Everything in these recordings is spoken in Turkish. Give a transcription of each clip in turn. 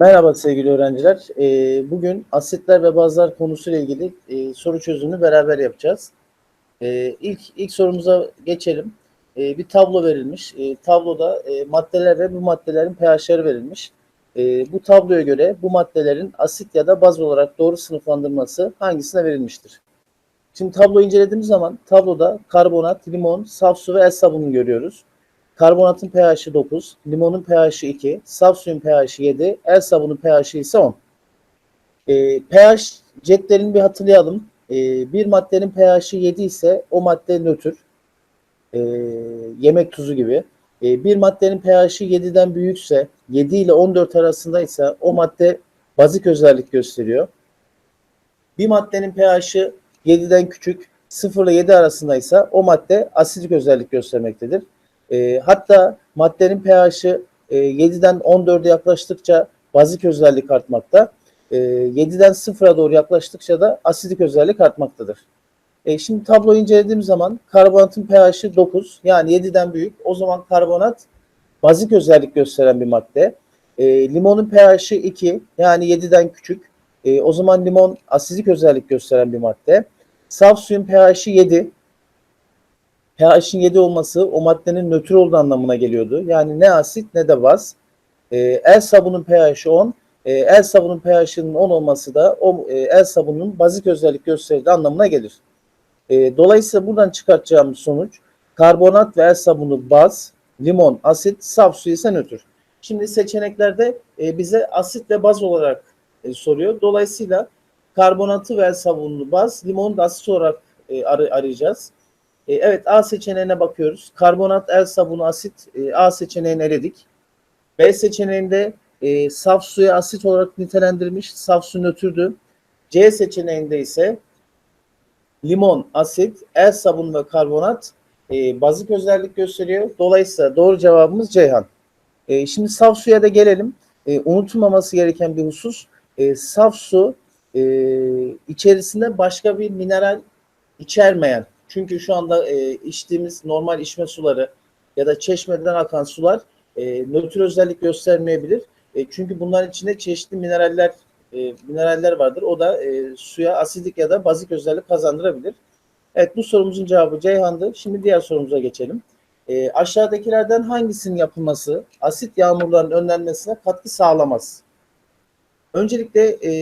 Merhaba sevgili öğrenciler. Ee, bugün asitler ve bazlar konusuyla ilgili e, soru çözümünü beraber yapacağız. Ee, ilk ilk sorumuza geçelim. Ee, bir tablo verilmiş. Ee, tabloda e, maddeler ve bu maddelerin pH'leri verilmiş. Ee, bu tabloya göre bu maddelerin asit ya da baz olarak doğru sınıflandırması hangisine verilmiştir? Şimdi tabloyu incelediğimiz zaman tabloda karbonat, limon, saf su ve el sabunu görüyoruz. Karbonatın pH'i 9, limonun pH'i 2, saf suyun pH'i 7, el sabunun pH'i ise 10. E, pH cetvelini bir hatırlayalım. E, bir maddenin pH'i 7 ise o madde nötr. E, yemek tuzu gibi. E, bir maddenin pH'i 7'den büyükse, 7 ile 14 arasındaysa o madde bazik özellik gösteriyor. Bir maddenin pH'i 7'den küçük, 0 ile 7 arasındaysa o madde asidik özellik göstermektedir. E, hatta maddenin pH'i e, 7'den 14'e yaklaştıkça bazik özellik artmakta. E, 7'den 0'a doğru yaklaştıkça da asidik özellik artmaktadır. E, şimdi tabloyu incelediğim zaman karbonatın pH'i 9 yani 7'den büyük. O zaman karbonat bazik özellik gösteren bir madde. E, limonun pH'i 2 yani 7'den küçük. E, o zaman limon asidik özellik gösteren bir madde. Saf suyun pH'i 7 pH'in 7 olması o maddenin nötr olduğu anlamına geliyordu. Yani ne asit ne de baz. E, el sabunun pH'i 10. E, el sabunun pH'inin 10 olması da o e, el sabunun bazik özellik gösterdiği anlamına gelir. E, dolayısıyla buradan çıkartacağımız sonuç karbonat ve el sabunu baz, limon asit, saf su ise nötr. Şimdi seçeneklerde e, bize asit ve baz olarak e, soruyor. Dolayısıyla karbonatı ve el sabununu baz, limonu da asit olarak e, ar- arayacağız. E, evet A seçeneğine bakıyoruz. Karbonat, el sabunu, asit e, A seçeneğini eledik. B seçeneğinde e, saf suya asit olarak nitelendirilmiş. Saf su nötrdü. C seçeneğinde ise limon, asit, el sabunu ve karbonat e, bazik özellik gösteriyor. Dolayısıyla doğru cevabımız Ceyhan. E, şimdi saf suya da gelelim. E, unutulmaması gereken bir husus. E, saf su e, içerisinde başka bir mineral içermeyen çünkü şu anda e, içtiğimiz normal içme suları ya da çeşmeden akan sular e, nötr özellik göstermeyebilir. E, çünkü bunların içinde çeşitli mineraller e, mineraller vardır. O da e, suya asidik ya da bazik özellik kazandırabilir. Evet bu sorumuzun cevabı Ceyhan'dı. Şimdi diğer sorumuza geçelim. E, aşağıdakilerden hangisinin yapılması asit yağmurların önlenmesine katkı sağlamaz? Öncelikle e,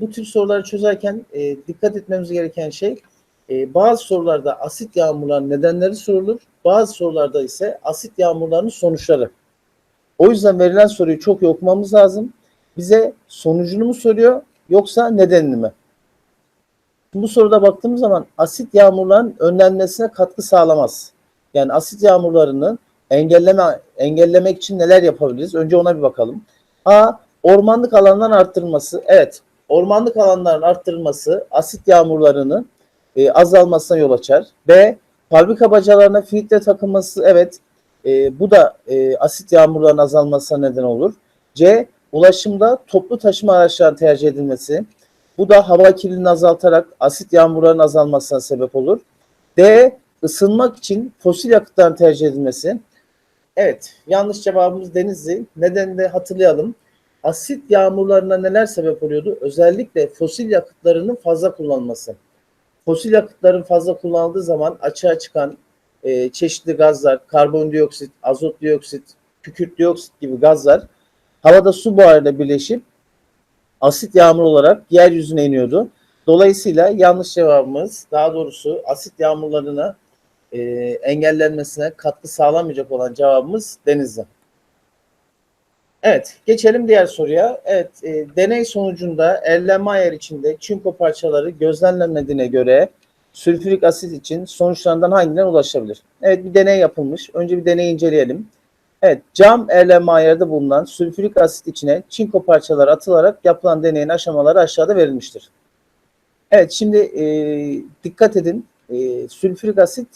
bu tür soruları çözerken e, dikkat etmemiz gereken şey e, bazı sorularda asit yağmurlarının nedenleri sorulur. Bazı sorularda ise asit yağmurlarının sonuçları. O yüzden verilen soruyu çok iyi okumamız lazım. Bize sonucunu mu soruyor yoksa nedenini mi? Bu soruda baktığımız zaman asit yağmurların önlenmesine katkı sağlamaz. Yani asit yağmurlarını engelleme engellemek için neler yapabiliriz? Önce ona bir bakalım. A. Ormanlık alanların arttırılması. Evet, ormanlık alanların arttırılması asit yağmurlarını e, azalmasına yol açar. B. Fabrika bacalarına filtre takılması evet e, bu da e, asit yağmurların azalmasına neden olur. C. Ulaşımda toplu taşıma araçlarının tercih edilmesi. Bu da hava kirliliğini azaltarak asit yağmurların azalmasına sebep olur. D. Isınmak için fosil yakıtların tercih edilmesi. Evet, yanlış cevabımız Denizli. Nedenini de hatırlayalım. Asit yağmurlarına neler sebep oluyordu? Özellikle fosil yakıtlarının fazla kullanılması fosil yakıtların fazla kullanıldığı zaman açığa çıkan e, çeşitli gazlar, karbondioksit, azot dioksit, kükürt dioksit gibi gazlar havada su buharıyla birleşip asit yağmur olarak yeryüzüne iniyordu. Dolayısıyla yanlış cevabımız daha doğrusu asit yağmurlarına e, engellenmesine katkı sağlamayacak olan cevabımız denizli. Evet, geçelim diğer soruya. Evet, e, deney sonucunda Erlenmeyer içinde çinko parçaları gözlenmediğine göre sülfürik asit için sonuçlarından hangilerine ulaşabilir? Evet, bir deney yapılmış. Önce bir deneyi inceleyelim. Evet, cam Erlenmeyer'de bulunan sülfürik asit içine çinko parçaları atılarak yapılan deneyin aşamaları aşağıda verilmiştir. Evet, şimdi e, dikkat edin. E, sülfürik asit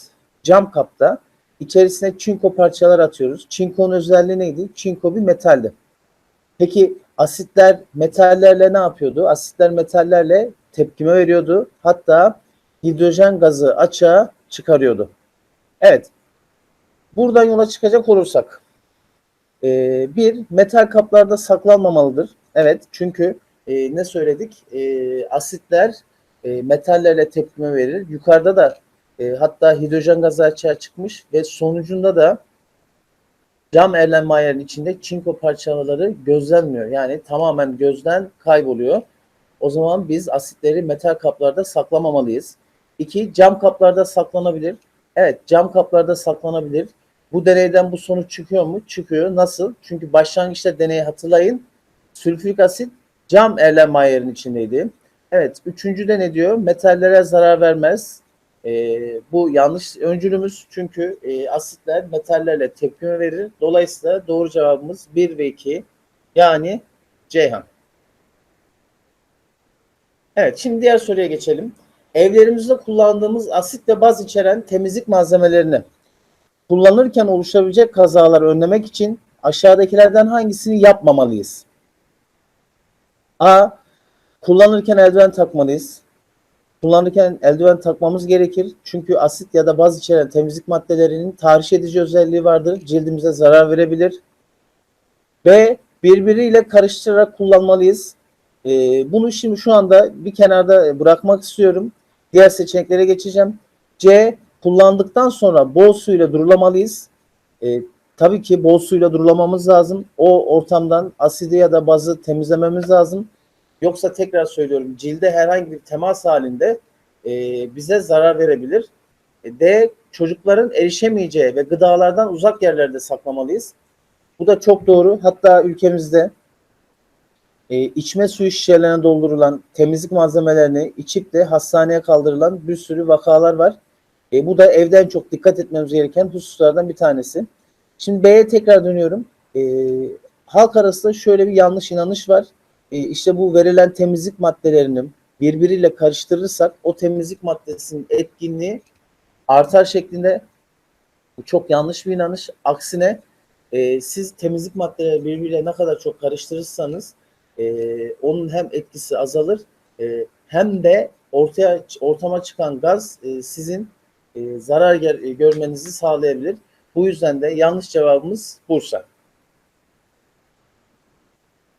cam kapta. İçerisine çinko parçalar atıyoruz. Çinkonun özelliği neydi? Çinko bir metaldi. Peki asitler metallerle ne yapıyordu? Asitler metallerle tepkime veriyordu. Hatta hidrojen gazı açığa çıkarıyordu. Evet. Buradan yola çıkacak olursak. bir, metal kaplarda saklanmamalıdır. Evet çünkü e, ne söyledik? E, asitler e, metallerle tepkime verir. Yukarıda da e, hatta hidrojen gazı açığa çıkmış ve sonucunda da cam Erlenmeyer'in içinde çinko parçaları gözlenmiyor. Yani tamamen gözden kayboluyor. O zaman biz asitleri metal kaplarda saklamamalıyız. İki, cam kaplarda saklanabilir. Evet, cam kaplarda saklanabilir. Bu deneyden bu sonuç çıkıyor mu? Çıkıyor. Nasıl? Çünkü başlangıçta deneyi hatırlayın. Sülfürik asit cam Erlenmeyer'in içindeydi. Evet, üçüncüde ne diyor? Metallere zarar vermez. Ee, bu yanlış öncülümüz çünkü e, asitler metallerle tepkime verir. Dolayısıyla doğru cevabımız 1 ve 2 yani Ceyhan. Evet şimdi diğer soruya geçelim. Evlerimizde kullandığımız asit ve baz içeren temizlik malzemelerini kullanırken oluşabilecek kazaları önlemek için aşağıdakilerden hangisini yapmamalıyız? A. Kullanırken eldiven takmalıyız. Kullanırken eldiven takmamız gerekir. Çünkü asit ya da baz içeren temizlik maddelerinin tahriş edici özelliği vardır. Cildimize zarar verebilir. B. Birbiriyle karıştırarak kullanmalıyız. Ee, bunu şimdi şu anda bir kenarda bırakmak istiyorum. Diğer seçeneklere geçeceğim. C. Kullandıktan sonra bol suyla durulamalıyız. Ee, tabii ki bol suyla durulamamız lazım. O ortamdan asidi ya da bazı temizlememiz lazım. Yoksa tekrar söylüyorum cilde herhangi bir temas halinde e, bize zarar verebilir. E, D. Çocukların erişemeyeceği ve gıdalardan uzak yerlerde saklamalıyız. Bu da çok doğru. Hatta ülkemizde e, içme suyu şişelerine doldurulan temizlik malzemelerini içip de hastaneye kaldırılan bir sürü vakalar var. E, bu da evden çok dikkat etmemiz gereken hususlardan bir tanesi. Şimdi B'ye tekrar dönüyorum. E, halk arasında şöyle bir yanlış inanış var. E, işte bu verilen temizlik maddelerini birbiriyle karıştırırsak o temizlik maddesinin etkinliği artar şeklinde. Bu çok yanlış bir inanış. Aksine e, siz temizlik maddeleri birbiriyle ne kadar çok karıştırırsanız e, onun hem etkisi azalır e, hem de ortaya ortama çıkan gaz e, sizin e, zarar e, görmenizi sağlayabilir. Bu yüzden de yanlış cevabımız Bursa.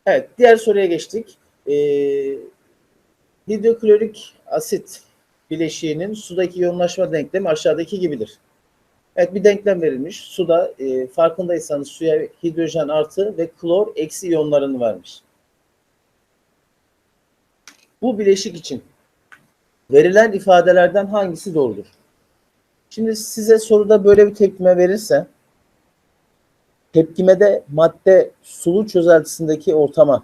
Evet, diğer soruya geçtik. E, hidroklorik asit bileşiğinin sudaki yoğunlaşma denklemi aşağıdaki gibidir. Evet bir denklem verilmiş. Suda e, farkındaysanız suya hidrojen artı ve klor eksi iyonlarını vermiş. Bu bileşik için verilen ifadelerden hangisi doğrudur? Şimdi size soruda böyle bir tepkime verirse tepkimede madde sulu çözeltisindeki ortama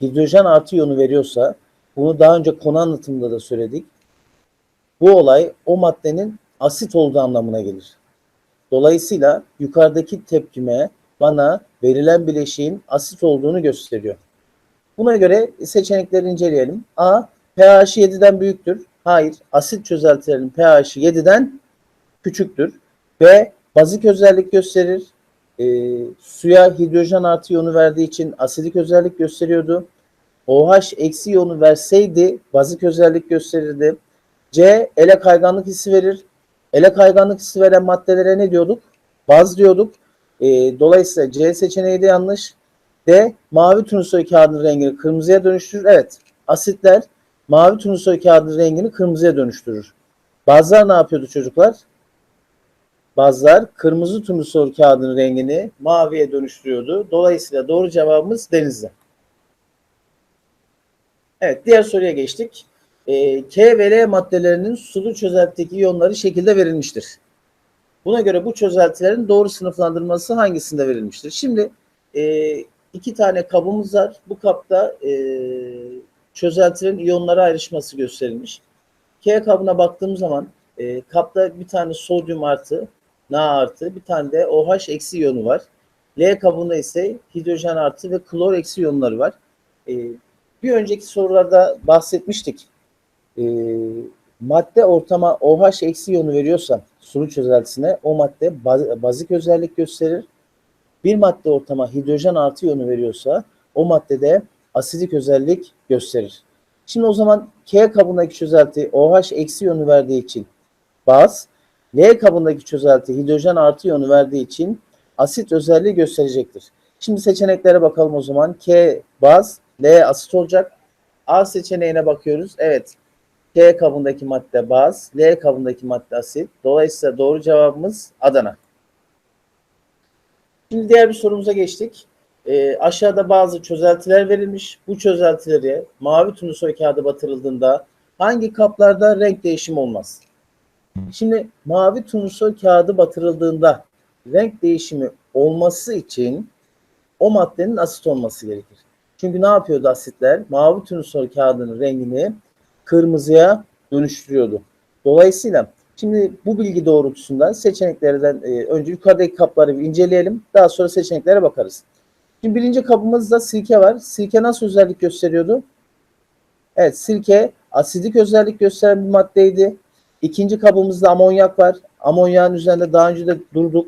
hidrojen artı iyonu veriyorsa bunu daha önce konu anlatımında da söyledik. Bu olay o maddenin asit olduğu anlamına gelir. Dolayısıyla yukarıdaki tepkime bana verilen bileşiğin asit olduğunu gösteriyor. Buna göre seçenekleri inceleyelim. A. pH 7'den büyüktür. Hayır. Asit çözeltilerin pH'i 7'den küçüktür. B. Bazik özellik gösterir. E, suya hidrojen artı iyonu verdiği için asidik özellik gösteriyordu. OH eksi iyonu verseydi bazik özellik gösterirdi. C. Ele kayganlık hissi verir. Ele kayganlık hissi veren maddelere ne diyorduk? Baz diyorduk. E, dolayısıyla C seçeneği de yanlış. D. Mavi turnusol kağıdının rengini kırmızıya dönüştürür. Evet. Asitler mavi turnusol kağıdının rengini kırmızıya dönüştürür. Bazılar ne yapıyordu çocuklar? Bazılar kırmızı turnusol kağıdının rengini maviye dönüştürüyordu. Dolayısıyla doğru cevabımız denizde. Evet diğer soruya geçtik. E, K ve L maddelerinin sulu çözeltideki iyonları şekilde verilmiştir. Buna göre bu çözeltilerin doğru sınıflandırılması hangisinde verilmiştir? Şimdi e, iki tane kabımız var. Bu kapta e, çözeltilerin iyonlara ayrışması gösterilmiş. K kabına baktığım zaman e, kapta bir tane sodyum artı, Na artı, bir tane de OH eksi iyonu var. L kabında ise hidrojen artı ve klor eksi iyonları var. E, bir önceki sorularda bahsetmiştik. E, madde ortama OH eksi iyonu veriyorsa sulu çözeltisine o madde baz, bazik özellik gösterir. Bir madde ortama hidrojen artı iyonu veriyorsa o maddede asidik özellik gösterir. Şimdi o zaman K kabındaki çözelti OH eksi iyonu verdiği için baz, L kabındaki çözelti hidrojen artı iyonu verdiği için asit özelliği gösterecektir. Şimdi seçeneklere bakalım o zaman. K baz, L asit olacak. A seçeneğine bakıyoruz. Evet. K kabındaki madde baz, L kabındaki madde asit. Dolayısıyla doğru cevabımız Adana. Şimdi diğer bir sorumuza geçtik. Ee, aşağıda bazı çözeltiler verilmiş. Bu çözeltileri mavi turnusol kağıdı batırıldığında hangi kaplarda renk değişimi olmaz? Şimdi mavi turnusol kağıdı batırıldığında renk değişimi olması için o maddenin asit olması gerekir. Çünkü ne yapıyordu asitler? Mavi turnusol kağıdının rengini kırmızıya dönüştürüyordu. Dolayısıyla şimdi bu bilgi doğrultusunda seçeneklerden e, önce yukarıdaki kapları bir inceleyelim. Daha sonra seçeneklere bakarız. Şimdi birinci kabımızda sirke var. Sirke nasıl özellik gösteriyordu? Evet sirke asidik özellik gösteren bir maddeydi. İkinci kabımızda amonyak var. Amonyağın üzerinde daha önce de durduk.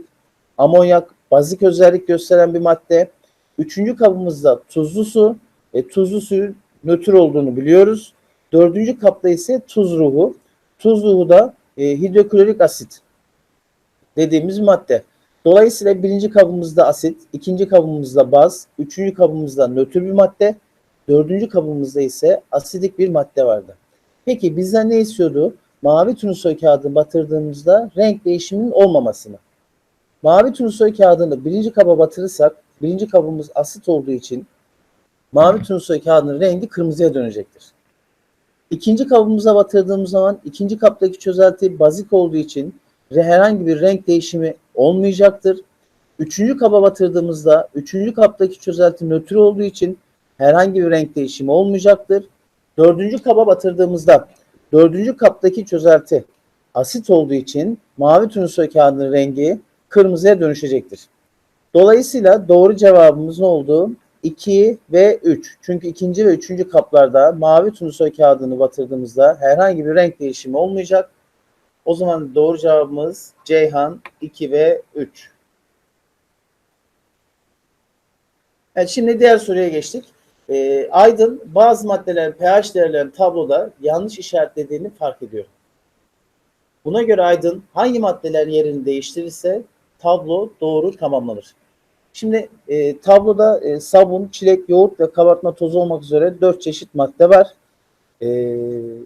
Amonyak bazik özellik gösteren bir madde. Üçüncü kabımızda tuzlu su. E, tuzlu suyun nötr olduğunu biliyoruz. Dördüncü kapta ise tuz ruhu. Tuz ruhu da e, hidroklorik asit dediğimiz madde. Dolayısıyla birinci kabımızda asit, ikinci kabımızda baz, üçüncü kabımızda nötr bir madde, dördüncü kabımızda ise asidik bir madde vardı. Peki bizden ne istiyordu? Mavi turnusol kağıdını batırdığımızda renk değişiminin olmamasını. Mavi turnusol kağıdını birinci kaba batırırsak, birinci kabımız asit olduğu için mavi turnusol kağıdının rengi kırmızıya dönecektir. İkinci kabımıza batırdığımız zaman ikinci kaptaki çözelti bazik olduğu için herhangi bir renk değişimi olmayacaktır. Üçüncü kaba batırdığımızda üçüncü kaptaki çözelti nötr olduğu için herhangi bir renk değişimi olmayacaktır. Dördüncü kaba batırdığımızda dördüncü kaptaki çözelti asit olduğu için mavi turnusol kağıdının rengi kırmızıya dönüşecektir. Dolayısıyla doğru cevabımız ne oldu? 2 ve 3. Çünkü ikinci ve üçüncü kaplarda mavi turnusol kağıdını batırdığımızda herhangi bir renk değişimi olmayacak. O zaman doğru cevabımız Ceyhan 2 ve 3. Evet şimdi diğer soruya geçtik. Ee, Aydın bazı maddelerin pH değerlerini tabloda yanlış işaretlediğini fark ediyor. Buna göre Aydın hangi maddelerin yerini değiştirirse tablo doğru tamamlanır. Şimdi e, tabloda e, sabun, çilek, yoğurt ve kabartma tozu olmak üzere 4 çeşit madde var. E,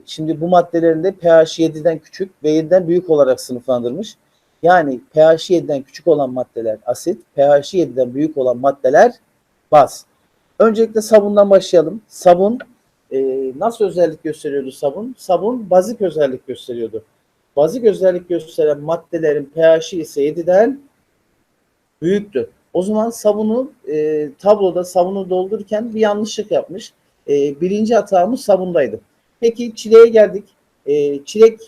şimdi bu maddelerin de pH 7'den küçük ve 7'den büyük olarak sınıflandırmış. Yani pH 7'den küçük olan maddeler asit, pH 7'den büyük olan maddeler baz. Öncelikle sabundan başlayalım. Sabun e, nasıl özellik gösteriyordu sabun? Sabun bazik özellik gösteriyordu. Bazik özellik gösteren maddelerin pH'i ise 7'den büyüktü. O zaman sabunu e, tabloda sabunu doldururken bir yanlışlık yapmış. E, birinci hatamız sabundaydı. Peki çileğe geldik. E, çilek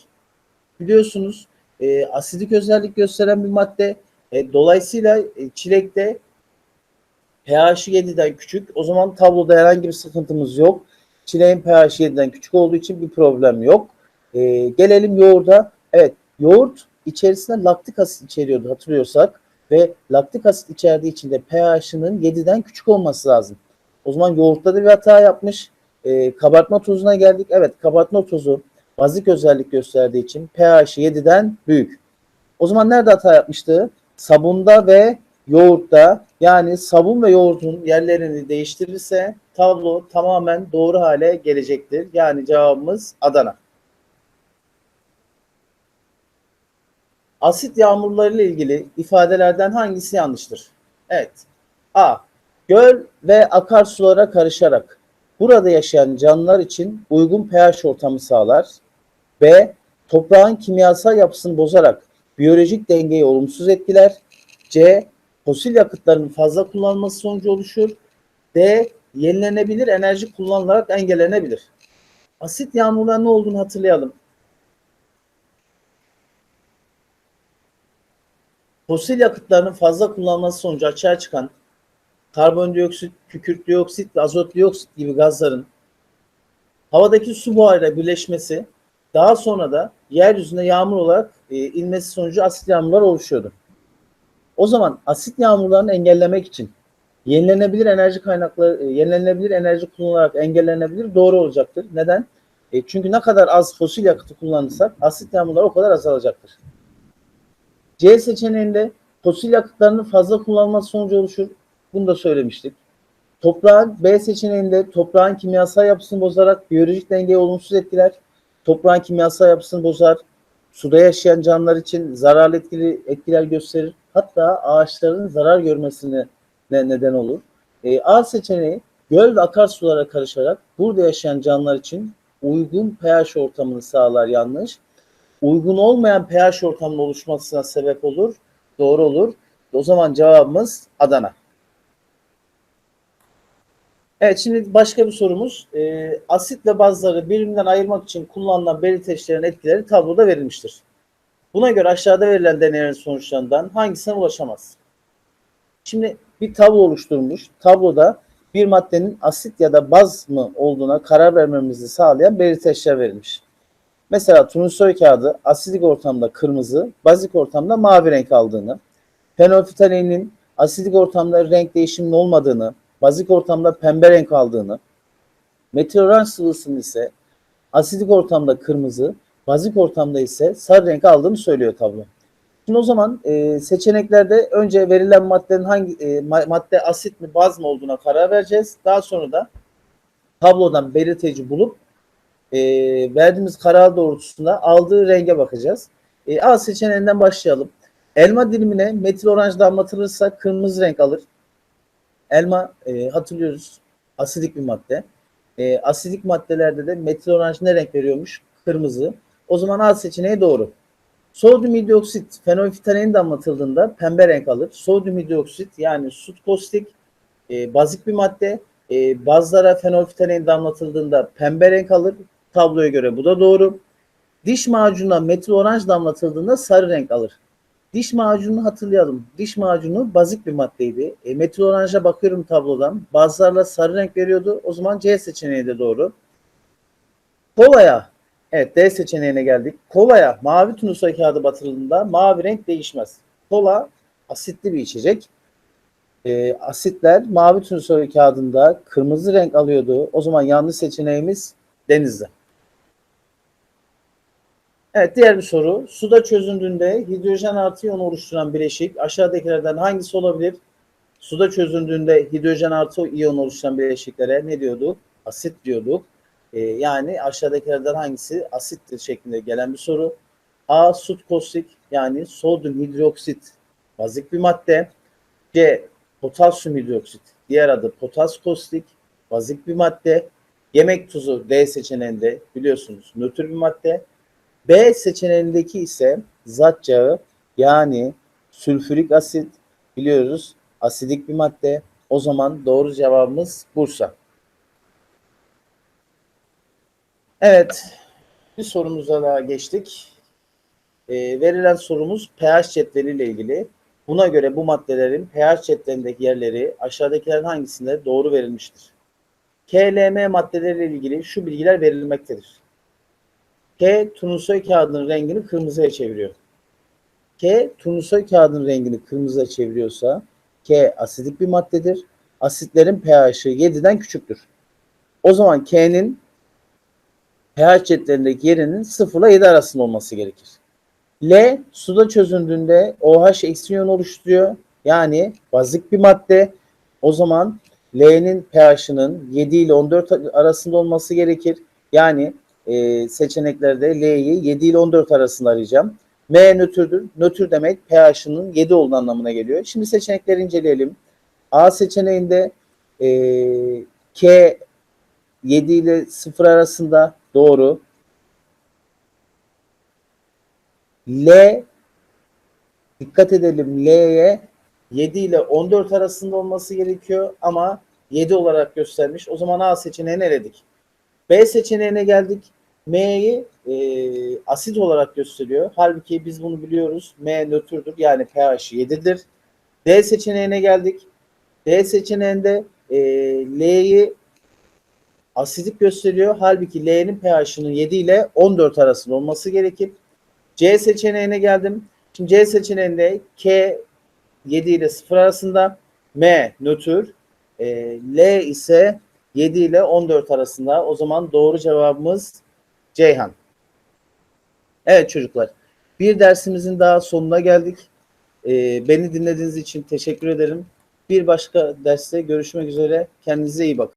biliyorsunuz e, asidik özellik gösteren bir madde. E, dolayısıyla e, çilekte pH 7'den küçük. O zaman tabloda herhangi bir sıkıntımız yok. Çileğin pH 7'den küçük olduğu için bir problem yok. E, gelelim yoğurda. Evet yoğurt içerisinde laktik asit içeriyordu hatırlıyorsak ve laktik asit içerdiği için de pH'ının 7'den küçük olması lazım. O zaman yoğurtta da bir hata yapmış. E, kabartma tozuna geldik. Evet kabartma tozu bazik özellik gösterdiği için pH 7'den büyük. O zaman nerede hata yapmıştı? Sabunda ve yoğurtta yani sabun ve yoğurdun yerlerini değiştirirse tablo tamamen doğru hale gelecektir. Yani cevabımız Adana. Asit yağmurları ile ilgili ifadelerden hangisi yanlıştır? Evet. A. Göl ve akarsulara karışarak burada yaşayan canlılar için uygun pH ortamı sağlar. B. Toprağın kimyasal yapısını bozarak biyolojik dengeyi olumsuz etkiler. C. Fosil yakıtların fazla kullanılması sonucu oluşur. D. Yenilenebilir enerji kullanılarak engellenebilir. Asit yağmurların ne olduğunu hatırlayalım. Fosil yakıtların fazla kullanılması sonucu açığa çıkan karbondioksit, kükürt dioksit ve azot dioksit gibi gazların havadaki su buharıyla birleşmesi daha sonra da yeryüzüne yağmur olarak e, inmesi sonucu asit yağmurlar oluşuyordu. O zaman asit yağmurlarını engellemek için yenilenebilir enerji kaynakları, e, yenilenebilir enerji kullanılarak engellenebilir doğru olacaktır. Neden? E, çünkü ne kadar az fosil yakıtı kullanırsak asit yağmurları o kadar azalacaktır. C seçeneğinde fosil yakıtlarının fazla kullanılması sonucu oluşur. Bunu da söylemiştik. Toprağın B seçeneğinde toprağın kimyasal yapısını bozarak biyolojik dengeyi olumsuz etkiler. Toprağın kimyasal yapısını bozar. Suda yaşayan canlılar için zararlı etkili etkiler gösterir. Hatta ağaçların zarar görmesine ne- neden olur. E, A seçeneği göl ve akarsulara karışarak burada yaşayan canlılar için uygun pH ortamını sağlar yanlış. Uygun olmayan pH ortamının oluşmasına sebep olur. Doğru olur. O zaman cevabımız Adana. Evet şimdi başka bir sorumuz. Ee, asit ve bazları birbirinden ayırmak için kullanılan belirteçlerin etkileri tabloda verilmiştir. Buna göre aşağıda verilen deneylerin sonuçlarından hangisine ulaşamaz? Şimdi bir tablo oluşturmuş. Tabloda bir maddenin asit ya da baz mı olduğuna karar vermemizi sağlayan belirteçler verilmiş. Mesela turnusol kağıdı asidik ortamda kırmızı, bazik ortamda mavi renk aldığını, fenolfitaleninin asidik ortamda renk değişiminin olmadığını, bazik ortamda pembe renk aldığını, meteoran sıvısının ise asidik ortamda kırmızı, bazik ortamda ise sarı renk aldığını söylüyor tablo. Şimdi o zaman e, seçeneklerde önce verilen maddenin hangi e, ma- madde asit mi baz mı olduğuna karar vereceğiz. Daha sonra da tablodan belirteci bulup e, verdiğimiz karar doğrultusunda aldığı renge bakacağız. E, A seçeneğinden başlayalım. Elma dilimine metil oranj damlatılırsa kırmızı renk alır. Elma e, hatırlıyoruz asidik bir madde. E, asidik maddelerde de metil oranj ne renk veriyormuş? Kırmızı. O zaman A seçeneği doğru. Sodyum hidroksit fenolfitalein damlatıldığında pembe renk alır. Sodyum hidroksit yani sut kostik e, bazik bir madde. E, bazılara fenolfitalein damlatıldığında pembe renk alır. Tabloya göre bu da doğru. Diş macununa metil oranj damlatıldığında sarı renk alır. Diş macununu hatırlayalım. Diş macunu bazik bir maddeydi. E, metil oranja bakıyorum tablodan. Bazılarla sarı renk veriyordu. O zaman C seçeneği de doğru. Kolaya, evet D seçeneğine geldik. Kolaya mavi turnusol kağıdı batırıldığında mavi renk değişmez. Kola asitli bir içecek. E, asitler mavi turnusol kağıdında kırmızı renk alıyordu. O zaman yanlış seçeneğimiz denizde. Evet diğer bir soru. Suda çözündüğünde hidrojen artı iyon oluşturan bileşik aşağıdakilerden hangisi olabilir? Suda çözündüğünde hidrojen artı iyon oluşturan bileşiklere ne diyorduk? Asit diyorduk. Ee, yani aşağıdakilerden hangisi asittir şeklinde gelen bir soru. A. Sut kostik yani sodyum hidroksit bazik bir madde. C. Potasyum hidroksit diğer adı potas kostik bazik bir madde. Yemek tuzu D seçeneğinde biliyorsunuz nötr bir madde. B seçeneğindeki ise zat yani sülfürik asit biliyoruz asidik bir madde. O zaman doğru cevabımız Bursa. Evet bir sorumuza daha geçtik. Ee, verilen sorumuz pH cetveli ile ilgili. Buna göre bu maddelerin pH cetvelindeki yerleri aşağıdakilerin hangisinde doğru verilmiştir? KLM maddeleriyle ilgili şu bilgiler verilmektedir. K turnusol kağıdının rengini kırmızıya çeviriyor. K turnusol kağıdının rengini kırmızıya çeviriyorsa K asidik bir maddedir. Asitlerin pH'i 7'den küçüktür. O zaman K'nin pH cetvelindeki yerinin 0 ile 7 arasında olması gerekir. L suda çözündüğünde OH eksi iyon oluşturuyor. Yani bazik bir madde. O zaman L'nin pH'ının 7 ile 14 arasında olması gerekir. Yani e, seçeneklerde L'yi 7 ile 14 arasında arayacağım. M nötrdür. Nötr demek pH'ının 7 olduğu anlamına geliyor. Şimdi seçenekleri inceleyelim. A seçeneğinde e, K 7 ile 0 arasında doğru. L dikkat edelim L'ye 7 ile 14 arasında olması gerekiyor ama 7 olarak göstermiş. O zaman A seçeneğini eledik. B seçeneğine geldik. M'yi e, asit olarak gösteriyor. Halbuki biz bunu biliyoruz. M nötrdür yani pH 7'dir. D seçeneğine geldik. D seçeneğinde e, L'yi asidik gösteriyor. Halbuki L'nin pH'ının 7 ile 14 arasında olması gerekir. C seçeneğine geldim. Şimdi C seçeneğinde K 7 ile 0 arasında, M nötr, e, L ise 7 ile 14 arasında. O zaman doğru cevabımız Ceyhan. Evet çocuklar. Bir dersimizin daha sonuna geldik. Ee, beni dinlediğiniz için teşekkür ederim. Bir başka derste görüşmek üzere. Kendinize iyi bakın.